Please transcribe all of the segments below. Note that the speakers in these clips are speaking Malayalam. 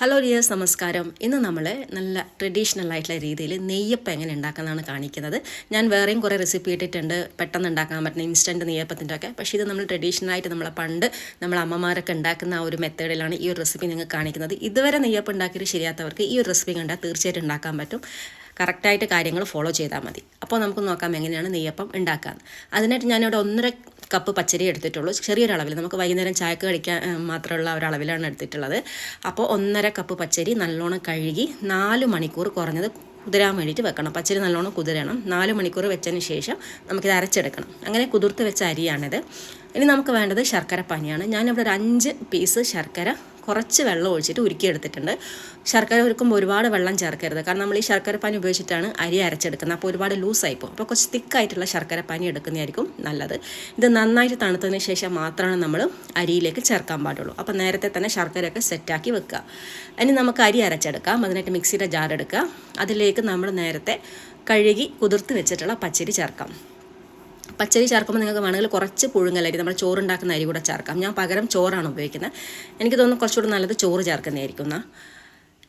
ഹലോ ഡിയേഴ്സ് നമസ്കാരം. ഇന്ന് നമ്മൾ നല്ല ട്രഡീഷണൽ ആയിട്ടുള്ള രീതിയിൽ നെയ്യപ്പം എങ്ങനെ ഉണ്ടാക്കുന്നതാണ് കാണിക്കുന്നത്. ഞാൻ വേറെയും കുറേ റെസിപ്പി ഇട്ടിട്ടുണ്ട്. പെട്ടെന്ന് ഉണ്ടാക്കാൻ പറ്റുന്ന ഇൻസ്റ്റന്റ് നെയ്യപ്പത്തിന്റെ ഒക്കെ. പക്ഷേ ഇത് നമ്മൾ ട്രഡീഷണൽ ആയിട്ട് നമ്മളെ പണ്ട് നമ്മളെ അമ്മമാരൊക്കെ ഉണ്ടാക്കുന്ന ആ ഒരു മെത്തേഡിലാണ് ഈ ഒരു റെസിപ്പി നിങ്ങൾക്ക് കാണിക്കുന്നത്. ഇതുവരെ നെയ്യപ്പം ഉണ്ടാക്കിയിട്ട് ശരിയാത്തവർക്ക് ഈ ഒരു റെസിപ്പി കണ്ടാൽ തീർച്ചയായിട്ടും ഉണ്ടാക്കാൻ പറ്റും. കറക്റ്റായിട്ട് കാര്യങ്ങൾ ഫോളോ ചെയ്താൽ മതി. അപ്പോൾ നമുക്ക് നോക്കാം എങ്ങനെയാണ് നെയ്യപ്പം ഉണ്ടാക്കാൻ. അതിനായിട്ട് ഞാനിവിടെ ഒന്നര കപ്പ് പച്ചരി എടുത്തിട്ടുള്ളൂ. ചെറിയൊരളവിൽ നമുക്ക് വൈകുന്നേരം ചായക്ക് കഴിക്കാൻ മാത്രമുള്ള ഒരളവിലാണ് എടുത്തിട്ടുള്ളത്. അപ്പോൾ ഒന്നര കപ്പ് പച്ചരി നല്ലോണം കഴുകി നാല് മണിക്കൂർ കുറഞ്ഞത് കുതിരാൻ വേണ്ടിയിട്ട് വെക്കണം. പച്ചരി നല്ലോണം കുതിരണം. നാല് മണിക്കൂർ വെച്ചതിന് ശേഷം നമുക്കിത് അരച്ചെടുക്കണം. അങ്ങനെ കുതിർത്ത് വെച്ച അരിയാണിത്. ഇനി നമുക്ക് വേണ്ടത് ശർക്കര പനിയാണ്. ഞാനിവിടെ ഒരു അഞ്ച് പീസ് ശർക്കര കുറച്ച് വെള്ളം ഒഴിച്ചിട്ട് ഉരുക്കിയെടുത്തിട്ടുണ്ട് ശർക്കര ഒരുക്കുമ്പോൾ ഒരുപാട് വെള്ളം ചേർക്കരുത്. കാരണം നമ്മൾ ഈ ശർക്കര പാനി ഉപയോഗിച്ചിട്ടാണ് അരി അരച്ചെടുക്കുന്നത്. അപ്പോൾ ഒരുപാട് ലൂസായി പോകും. അപ്പോൾ കുറച്ച് തിക്കായിട്ടുള്ള ശർക്കര പാനി എടുക്കുന്നതായിരിക്കും നല്ലത്. ഇത് നന്നായിട്ട് തണുത്തതിന് ശേഷം മാത്രമാണ് നമ്മൾ അരിയിലേക്ക് ചേർക്കാൻ പാടുള്ളൂ. അപ്പോൾ നേരത്തെ തന്നെ ശർക്കരയൊക്കെ സെറ്റാക്കി വെക്കുക. ഇനി നമുക്ക് അരി അരച്ചെടുക്കാം. അതിനായിട്ട് മിക്സിയുടെ ജാർ എടുക്കുക. അതിലേക്ക് നമ്മൾ നേരത്തെ കഴുകി കുതിർത്ത് വെച്ചിട്ടുള്ള പച്ചരി ചേർക്കാം. പച്ചരി ചേർക്കുമ്പോൾ നിങ്ങൾക്ക് വേണമെങ്കിൽ കുറച്ച് പുഴുങ്ങലരി നമ്മൾ ചോറുണ്ടാക്കുന്ന അരി കൂടെ ചേർക്കാം. ഞാൻ പകരം ചോറാണ് ഉപയോഗിക്കുന്നത്. എനിക്ക് തോന്നുന്നു കുറച്ചുകൂടി നല്ലത് ചോറ് ചേർക്കുന്നതായിരിക്കും എന്നാൽ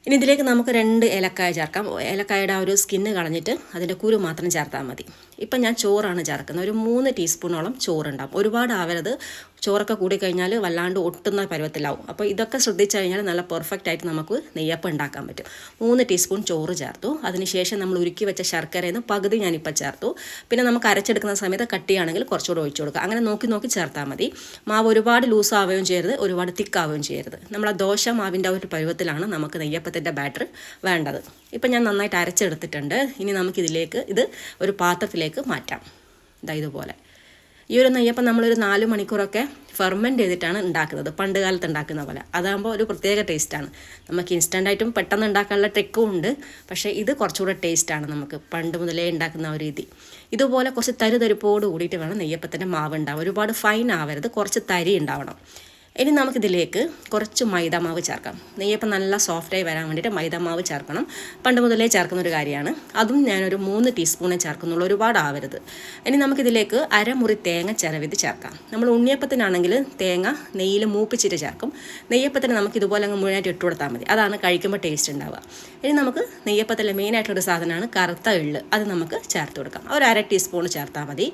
ഇനി ഇതിലേക്ക് നമുക്ക് രണ്ട് ഏലക്കായ ചേർക്കാം. ഏലക്കായയുടെ ആ ഒരു സ്കിന്ന് കളഞ്ഞിട്ട് അതിന്റെ കുരു മാത്രം ചേർത്താൽ മതി. ഇപ്പം ഞാൻ ചോറാണ് ചേർക്കുന്നത്. ഒരു മൂന്ന് ടീസ്പൂണോളം ചോറുണ്ടാവും. ഒരുപാട് ആവരുത്. ചോറൊക്കെ കൂടി കഴിഞ്ഞാൽ വല്ലാണ്ട് ഒട്ടുന്ന പരുവത്തിലാവും. അപ്പോൾ ഇതൊക്കെ ശ്രദ്ധിച്ചു കഴിഞ്ഞാൽ നല്ല പെർഫെക്റ്റ് ആയിട്ട് നമുക്ക് നെയ്യപ്പം ഉണ്ടാക്കാൻ പറ്റും. മൂന്ന് ടീസ്പൂൺ ചോറ് ചേർത്തു. അതിനുശേഷം നമ്മൾ ഉരുക്കി വെച്ച ശർക്കരയിൽ നിന്ന് പകുതി ഞാനിപ്പോൾ ചേർത്തു. പിന്നെ നമുക്ക് അരച്ചെടുക്കുന്ന സമയത്ത് കട്ടിയാണെങ്കിൽ കുറച്ചുകൂടെ ഒഴിച്ചു കൊടുക്കുക. അങ്ങനെ നോക്കി നോക്കി ചേർത്താൽ മതി. മാവ് ഒരുപാട് ലൂസ് ആവുകയും ചെയ്യരുത്. ഒരുപാട് തിക്കാവുകയും ചെയ്യരുത്. നമ്മൾ ദോശ മാവിന്റെ ഒരു പരുവത്തിലാണ് നമുക്ക് നെയ്യപ്പത്തിന്റെ ബാറ്റർ വേണ്ടത്. ഇപ്പം ഞാൻ നന്നായിട്ട് അരച്ചെടുത്തിട്ടുണ്ട്. ഇനി നമുക്കിതിലേക്ക് ഇത് ഒരു പാത്രത്തിലേക്ക് മാറ്റാം. ഇതാ ഇതുപോലെ. ഈ ഒരു നെയ്യപ്പം നമ്മളൊരു നാല് മണിക്കൂറൊക്കെ ഫെർമെന്റ് ചെയ്തിട്ടാണ് ഉണ്ടാക്കുന്നത്. പണ്ട് കാലത്ത് ഉണ്ടാക്കുന്ന പോലെ. അതാകുമ്പോൾ ഒരു പ്രത്യേക ടേസ്റ്റാണ് നമുക്ക് ഇൻസ്റ്റന്റായിട്ടും പെട്ടെന്ന് ഉണ്ടാക്കാനുള്ള ട്രിക്കും ഉണ്ട്. പക്ഷേ ഇത് കുറച്ചുകൂടെ ടേസ്റ്റാണ് നമുക്ക് പണ്ട് മുതലേ ഉണ്ടാക്കുന്ന ഒരു രീതി. ഇതുപോലെ കുറച്ച് തരി തരിപ്പോട് കൂടിയിട്ട് വേണം നെയ്യപ്പത്തിന്റെ മാവ് ഉണ്ടാവുക ഒരുപാട് ഫൈൻ ആവരുത്. കുറച്ച് തരി ഉണ്ടാവണം. ഇനി നമുക്കിതിലേക്ക് കുറച്ച് മൈദാമാവ് ചേർക്കാം. നെയ്യപ്പം നല്ല സോഫ്റ്റായി വരാൻ വേണ്ടിയിട്ട് മൈദാമാവ് ചേർക്കണം. പണ്ട് മുതലേ ചേർക്കുന്ന ഒരു കാര്യമാണ്. അതും ഞാനൊരു മൂന്ന് ടീസ്പൂണേ ചേർക്കുന്നുള്ളൂ. ഒരുപാട് ആവരുത്. ഇനി നമുക്കിതിലേക്ക് അരമുറി തേങ്ങ ചിരവിത് ചേർക്കാം. നമ്മൾ ഉണ്ണിയപ്പത്തിനാണെങ്കിൽ തേങ്ങ നെയ്യിൽ മൂപ്പിച്ചിട്ട് ചേർക്കും. നെയ്യപ്പത്തിന് നമുക്ക് ഇതുപോലെ അങ്ങ് മുഴുവനായിട്ട് ഇട്ട് കൊടുത്താൽ മതി. അതാണ് കഴിക്കുമ്പോൾ ടേസ്റ്റ് ഉണ്ടാവുക. ഇനി നമുക്ക് നെയ്യപ്പത്തിലെ മെയിനായിട്ടുള്ളൊരു സാധനമാണ് കറുത്ത എള്ള്. അത് നമുക്ക് ചേർത്ത് കൊടുക്കാം. ഒരു അര ടീസ്പൂൺ ചേർത്താൽ മതി.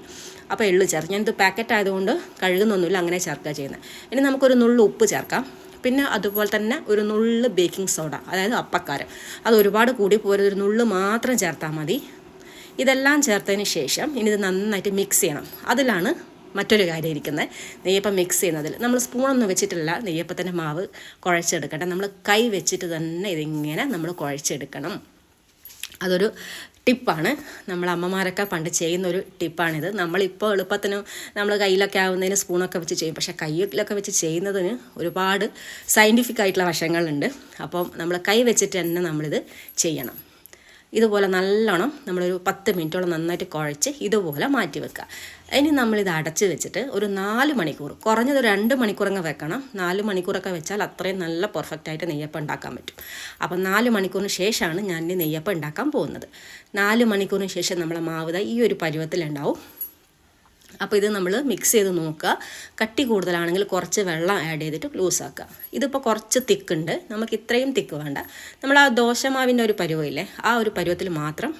അപ്പോൾ എള്ള് ചേർത്ത്. ഞാനിത് പാക്കറ്റ് ആയതുകൊണ്ട് കഴുകുന്നൊന്നുമില്ല അങ്ങനെ ചേർക്കുക ചെയ്യുന്നത്. ഇനി നമുക്കൊരു നുള്ളു ഉപ്പ് ചേർക്കാം. പിന്നെ അതുപോലെ തന്നെ ഒരു നുള്ള് ബേക്കിംഗ് സോഡ അതായത് അപ്പക്കാരം. അത് ഒരുപാട് കൂടി പോരുത്. ഒരു നുള്ള് മാത്രം ചേർത്താൽ മതി. ഇതെല്ലാം ചേർത്തതിന് ശേഷം ഇനി ഇത് നന്നായിട്ട് മിക്സ് ചെയ്യണം. അതിലാണ് മറ്റൊരു കാര്യം ഇരിക്കുന്നത്. നെയ്യപ്പം മിക്സ് ചെയ്യുന്നതിൽ. നമ്മൾ സ്പൂണൊന്നും വെച്ചിട്ടില്ല. നെയ്യപ്പത്തിന്റെ മാവ് കുഴച്ചെടുക്കട്ടെ. നമ്മൾ കൈ വെച്ചിട്ട് തന്നെ ഇതിങ്ങനെ നമ്മൾ കുഴച്ചെടുക്കണം. അതൊരു ടിപ്പാണ്. നമ്മൾ അമ്മമാരൊക്കെ പണ്ട് ചെയ്യുന്ന ഒരു ടിപ്പാണിത്. നമ്മളിപ്പോൾ എളുപ്പത്തിന് നമ്മൾ കയ്യിലൊക്കെ ആവുന്നതിന് സ്പൂണൊക്കെ വെച്ച് ചെയ്യും. പക്ഷേ കയ്യിലൊക്കെ വെച്ച് ചെയ്യുന്നതിന് ഒരുപാട് സയന്റിഫിക് ആയിട്ടുള്ള വശങ്ങളുണ്ട്. അപ്പം നമ്മൾ കൈ വെച്ചിട്ട് തന്നെ നമ്മളിത് ചെയ്യണം. ഇതുപോലെ നല്ലോണം നമ്മളൊരു പത്ത് മിനിറ്റോളം നന്നായിട്ട് കുഴച്ച് ഇതുപോലെ മാറ്റി വെക്കുക. ഇനി നമ്മളിത് അടച്ച് വെച്ചിട്ട് ഒരു നാല് മണിക്കൂർ കുറഞ്ഞത് രണ്ട് മണിക്കൂറങ്ങ് വെക്കണം. നാല് മണിക്കൂറൊക്കെ വെച്ചാൽ അത്രയും നല്ല പെർഫെക്റ്റ് ആയിട്ട് നെയ്യപ്പം ഉണ്ടാക്കാൻ പറ്റും. അപ്പം നാല് മണിക്കൂറിന് ശേഷമാണ് ഞാൻ നെയ്യപ്പം ഉണ്ടാക്കാൻ പോകുന്നത്. നാല് മണിക്കൂറിന് ശേഷം നമ്മളെ മാവ് ഈ ഒരു പരുവത്തിലുണ്ടാവും. അപ്പോൾ ഇത് നമ്മൾ മിക്സ് ചെയ്ത് നോക്കുക. കട്ടി കൂടുതലാണെങ്കിൽ കുറച്ച് വെള്ളം ആഡ് ചെയ്തിട്ട് ലൂസ് ലൂസാക്കുക ഇതിപ്പോൾ കുറച്ച് തിക്കുണ്ട് നമുക്ക് ഇത്രയും തിക്ക് വേണ്ട. നമ്മൾ ആ ദോശമാവിന്റെ ഒരു പരുവമില്ലേ ആ ഒരു പരുവത്തിൽ മാത്രം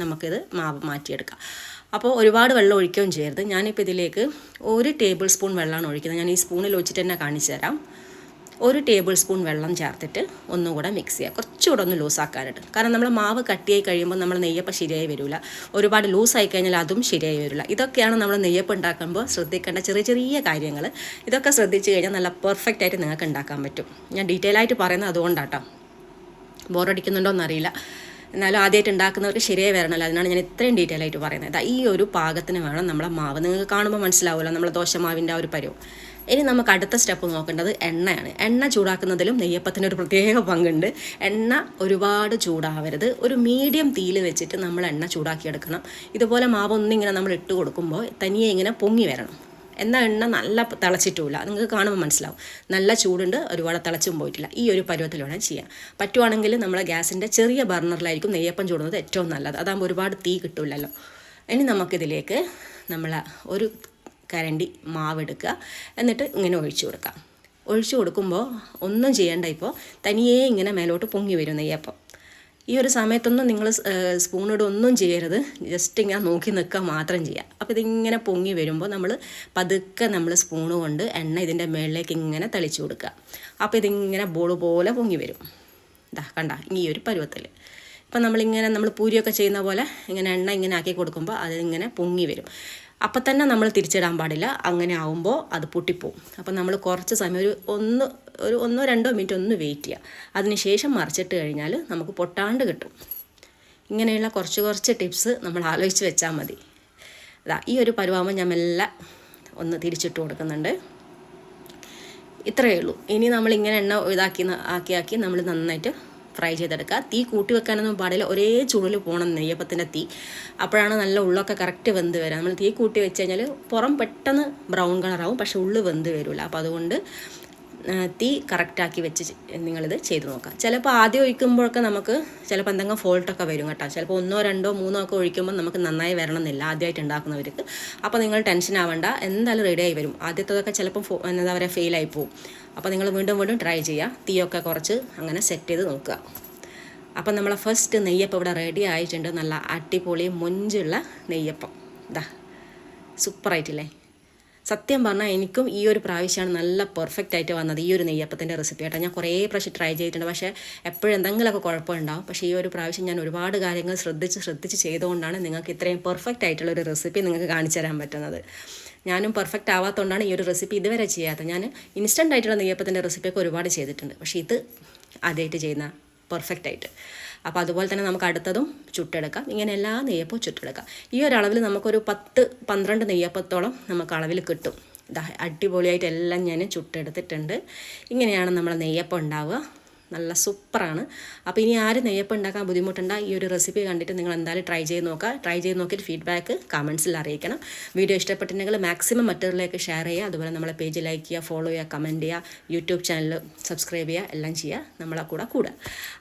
നമുക്കിത് മാവ് മാറ്റിയെടുക്കാം. അപ്പോൾ ഒരുപാട് വെള്ളം ഒഴിക്കുകയും ചെയ്യരുത്. ഞാനിപ്പോൾ ഇതിലേക്ക് ഒരു ടേബിൾ സ്പൂൺ വെള്ളമാണ് ഒഴിക്കുന്നത്. ഞാൻ ഈ സ്പൂണിൽ ഒഴിച്ചിട്ട് തന്നെ കാണിച്ചു തരാം ഒരു ടേബിൾ സ്പൂൺ വെള്ളം ചേർത്തിട്ട് ഒന്നുകൂടെ മിക്സ് ചെയ്യുക കുറച്ചുകൂടെ ഒന്ന് ലൂസാക്കാനായിട്ട് കാരണം നമ്മൾ മാവ് കട്ടിയായി കഴിയുമ്പോൾ നമ്മൾ നെയ്യപ്പം ശരിയായി വരില്ല ഒരുപാട് ലൂസായി കഴിഞ്ഞാൽ അതും ശരിയായി വരില്ല. ഇതൊക്കെയാണ് നമ്മൾ നെയ്യപ്പം ഉണ്ടാക്കുമ്പോൾ ശ്രദ്ധിക്കേണ്ട ചെറിയ ചെറിയ കാര്യങ്ങൾ ഇതൊക്കെ ശ്രദ്ധിച്ചു കഴിഞ്ഞാൽ നല്ല പെർഫെക്റ്റ് ആയിട്ട് നിങ്ങൾക്ക് ഉണ്ടാക്കാൻ പറ്റും. ഞാൻ ഡീറ്റെയിൽ ആയിട്ട് പറയുന്നത് അതുകൊണ്ടാട്ടോ. ബോറടിക്കുന്നുണ്ടോ എന്നറിയില്ല. എന്നാലും ആദ്യമായിട്ട് ഉണ്ടാക്കുന്നവർക്ക് ശരിയായി വരണമല്ലോ അതിനാണ് ഞാൻ ഇത്രയും ഡീറ്റെയിൽ ആയിട്ട് പറയുന്നത്. ഈ ഒരു പാകത്തിന് വേണം നമ്മളെ മാവ്. നിങ്ങൾക്ക് കാണുമ്പോൾ മനസ്സിലാവുമല്ലോ നമ്മളെ ദോശമാവിന്റെ ആ ഒരു പരുവം. ഇനി നമുക്ക് അടുത്ത സ്റ്റെപ്പ് നോക്കേണ്ടത് എണ്ണയാണ്. എണ്ണ ചൂടാക്കുന്നതിലും നെയ്യപ്പത്തിന് ഒരു പ്രത്യേക പങ്കുണ്ട്. എണ്ണ ഒരുപാട് ചൂടാവരുത്. ഒരു മീഡിയം തീയിൽ വെച്ചിട്ട് നമ്മൾ എണ്ണ ചൂടാക്കിയെടുക്കണം. ഇതുപോലെ മാവ് ഒന്നിങ്ങനെ നമ്മൾ ഇട്ട് കൊടുക്കുമ്പോൾ തനിയെ ഇങ്ങനെ പൊങ്ങി വരണം. എന്നാൽ എണ്ണ നല്ല തിളച്ചിട്ടുമില്ല. നിങ്ങൾക്ക് കാണുമ്പോൾ മനസ്സിലാവും. നല്ല ചൂടുണ്ട് ഒരുപാട് തിളച്ചും പോയിട്ടില്ല. ഈ ഒരു പരുവത്തിൽ വേണം ചെയ്യാൻ. പറ്റുവാണെങ്കിൽ നമ്മൾ ഗ്യാസിന്റെ ചെറിയ ബർണറിലായിരിക്കും നെയ്യപ്പം ചൂടുന്നത് ഏറ്റവും നല്ലത്. അതാകുമ്പോൾ ഒരുപാട് തീ കിട്ടില്ലല്ലോ. ഇനി നമുക്കിതിലേക്ക് നമ്മൾ ഒരു കരണ്ടി മാവെടുക്കുക. എന്നിട്ട് ഇങ്ങനെ ഒഴിച്ചു കൊടുക്കുക. ഒഴിച്ചു കൊടുക്കുമ്പോൾ ഒന്നും ചെയ്യേണ്ട ഇപ്പോൾ തനിയേ ഇങ്ങനെ മേലോട്ട് പൊങ്ങി വരും നെയ്യപ്പം. ഈ ഒരു സമയത്തൊന്നും നിങ്ങൾ സ്പൂണിട്ട് ഒന്നും ചെയ്യരുത്. ജസ്റ്റ് ഇങ്ങനെ നോക്കി നിൽക്കുക മാത്രം ചെയ്യുക. അപ്പോൾ ഇതിങ്ങനെ പൊങ്ങി വരുമ്പോൾ നമ്മൾ പതുക്കെ നമ്മൾ സ്പൂണ് കൊണ്ട് എണ്ണ ഇതിന്റെ മുകളിലേക്ക് ഇങ്ങനെ തളിച്ചു കൊടുക്കുക. അപ്പോൾ ഇതിങ്ങനെ ബോൾ പോലെ പൊങ്ങി വരും. ഇതാ കണ്ട ഈ ഒരു പരുവത്തിൽ. ഇപ്പം നമ്മളിങ്ങനെ നമ്മൾ പൂരിയൊക്കെ ചെയ്യുന്ന പോലെ ഇങ്ങനെ എണ്ണ ഇങ്ങനെ ആക്കി കൊടുക്കുമ്പോൾ അതിങ്ങനെ പൊങ്ങി വരും. അപ്പം തന്നെ നമ്മൾ തിരിച്ചിടാൻ പാടില്ല. അങ്ങനെ ആവുമ്പോൾ അത് പൊട്ടിപ്പോവും. അപ്പം നമ്മൾ കുറച്ച് സമയം ഒരു ഒന്ന് ഒരു ഒന്നോ രണ്ടോ മിനിറ്റ് ഒന്ന് വെയിറ്റ് ചെയ്യുക അതിനുശേഷം മറിച്ചിട്ട് കഴിഞ്ഞാൽ നമുക്ക് പൊട്ടാണ്ട് കിട്ടും. ഇങ്ങനെയുള്ള കുറച്ച് കുറച്ച് ടിപ്സ് നമ്മൾ ആലോചിച്ച് വെച്ചാൽ മതി. അതാ ഈ ഒരു പരുവാകുമ്പോൾ ഞാൻ മെല്ലെ ഒന്ന് തിരിച്ചിട്ട് കൊടുക്കുന്നുണ്ട്. ഇത്രയേ ഉള്ളൂ. ഇനി നമ്മൾ ഇങ്ങനെ എണ്ണ ഇതാക്കി ആക്കി ആക്കി നമ്മൾ നന്നായിട്ട് ഫ്രൈ ചെയ്തെടുക്കുക. തീ കൂട്ടി വെക്കാനൊന്നും പാടില്ല. ഒരേ ചൂടിൽ പോകണം നെയ്യപ്പത്തിന്റെ തീ. അപ്പോഴാണ് നല്ല ഉള്ളൊക്കെ കറക്റ്റ് വെന്ത് വരിക നമ്മൾ തീ കൂട്ടി വെച്ച് കഴിഞ്ഞാൽ പുറം പെട്ടെന്ന് ബ്രൗൺ കളറാവും പക്ഷെ ഉള്ളു വെന്ത് വരില്ല അപ്പോൾ അതുകൊണ്ട് തീ കറക്റ്റാക്കി വെച്ച് നിങ്ങളിത് ചെയ്തു നോക്കാം. ചിലപ്പോൾ ആദ്യം ഒഴിക്കുമ്പോഴൊക്കെ നമുക്ക് ചിലപ്പോൾ എന്തെങ്കിലും ഫോൾട്ടൊക്കെ വരും കേട്ടോ. ചിലപ്പോൾ ഒന്നോ രണ്ടോ മൂന്നോ ഒക്കെ ഒഴിക്കുമ്പോൾ നമുക്ക് നന്നായി വരണമെന്നില്ല ആദ്യമായിട്ട് ഉണ്ടാക്കുന്നവർക്ക്. അപ്പോൾ നിങ്ങൾ ടെൻഷൻ ആവണ്ട എന്തായാലും റെഡിയായി വരും. ആദ്യത്തതൊക്കെ ചിലപ്പോൾ എന്താ പറയുക ഫെയിലായി പോകും അപ്പോൾ നിങ്ങൾ വീണ്ടും വീണ്ടും ട്രൈ ചെയ്യുക തീയൊക്കെ കുറച്ച് അങ്ങനെ സെറ്റ് ചെയ്ത് നോക്കുക. അപ്പം നമ്മളെ ഫസ്റ്റ് നെയ്യപ്പം ഇവിടെ റെഡി ആയിട്ടുണ്ട്. നല്ല അടിപൊളി മൊഞ്ചുള്ള നെയ്യപ്പം. ഇതാ സൂപ്പറായിട്ടില്ലേ സത്യം പറഞ്ഞാൽ എനിക്കും ഈ ഒരു പ്രാവശ്യമാണ് നല്ല പെർഫെക്റ്റ് ആയിട്ട് വന്നത് ഈ ഒരു നെയ്യപ്പത്തിന്റെ റെസിപ്പി ആയിട്ട് ഞാൻ കുറേ പ്രാവശ്യം ട്രൈ ചെയ്തിട്ടുണ്ട്. പക്ഷേ എപ്പോഴും എന്തെങ്കിലുമൊക്കെ കുഴപ്പമുണ്ടാവും. പക്ഷേ ഈ ഒരു പ്രാവശ്യം ഞാൻ ഒരുപാട് കാര്യങ്ങൾ ശ്രദ്ധിച്ച് ശ്രദ്ധിച്ച് ചെയ്തുകൊണ്ടാണ് നിങ്ങൾക്ക് ഇത്രയും പെർഫെക്റ്റ് ആയിട്ടുള്ള ഒരു റെസിപ്പി നിങ്ങൾക്ക് കാണിച്ചു തരാൻ പറ്റുന്നത്. ഞാനും പെർഫെക്റ്റ് ആവാത്തതുകൊണ്ടാണ് ഈ ഒരു റെസിപ്പി ഇതുവരെ ചെയ്യാത്തത്. ഞാൻ ഇൻസ്റ്റന്റ് ആയിട്ടുള്ള നെയ്യപ്പത്തിന്റെ റെസിപ്പിയൊക്കെ ഒരുപാട് ചെയ്തിട്ടുണ്ട്. പക്ഷേ ഇത് ആദ്യമായിട്ട് ചെയ്യുന്ന പെർഫെക്റ്റ് ആയിട്ട്. അപ്പോൾ അതുപോലെ തന്നെ നമുക്ക് അടുത്തതും ചുട്ടെടുക്കാം. ഇങ്ങനെ എല്ലാ നെയ്യപ്പവും ചുട്ടെടുക്കാം. ഈ ഒരു അളവിൽ നമുക്കൊരു പത്ത് പന്ത്രണ്ട് നെയ്യപ്പത്തോളം നമുക്ക് അളവിൽ കിട്ടും. അടിപൊളിയായിട്ട് എല്ലാം ഞാൻ ചുട്ടെടുത്തിട്ടുണ്ട്. ഇങ്ങനെയാണ് നമ്മൾ നെയ്യപ്പം ഉണ്ടാവുക. നല്ല സൂപ്പറാണ്. അപ്പോൾ ഇനി ആരും നെയ്യപ്പം ഉണ്ടാക്കാൻ ബുദ്ധിമുട്ടുണ്ട. ഈ ഒരു റെസിപ്പി കണ്ടിട്ട് നിങ്ങൾ എന്തായാലും ട്രൈ ചെയ്ത് നോക്കുക ട്രൈ ചെയ്ത് നോക്കിയിട്ട് ഫീഡ്ബാക്ക് കമൻസിൽ അറിയിക്കണം. വീഡിയോ ഇഷ്ടപ്പെട്ടിട്ടുണ്ടെങ്കിൽ മാക്സിമം മറ്റുള്ളവരിലേക്ക് ഷെയർ ചെയ്യുക. അതുപോലെ നമ്മളെ പേജ് ലൈക്ക് ചെയ്യുക ഫോളോ ചെയ്യുക കമന്റ് ചെയ്യുക യൂട്യൂബ് ചാനൽ സബ്സ്ക്രൈബ് ചെയ്യുക എല്ലാം ചെയ്യുക. നമ്മളെ കൂടെ കൂടുക.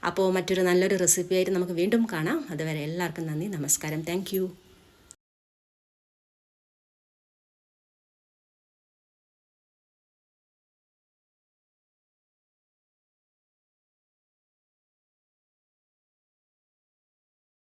അപ്പോൾ മറ്റൊരു നല്ലൊരു റെസിപ്പി ആയിട്ട് നമുക്ക് വീണ്ടും കാണാം. അതുവരെ എല്ലാവർക്കും നന്ദി നമസ്കാരം. താങ്ക്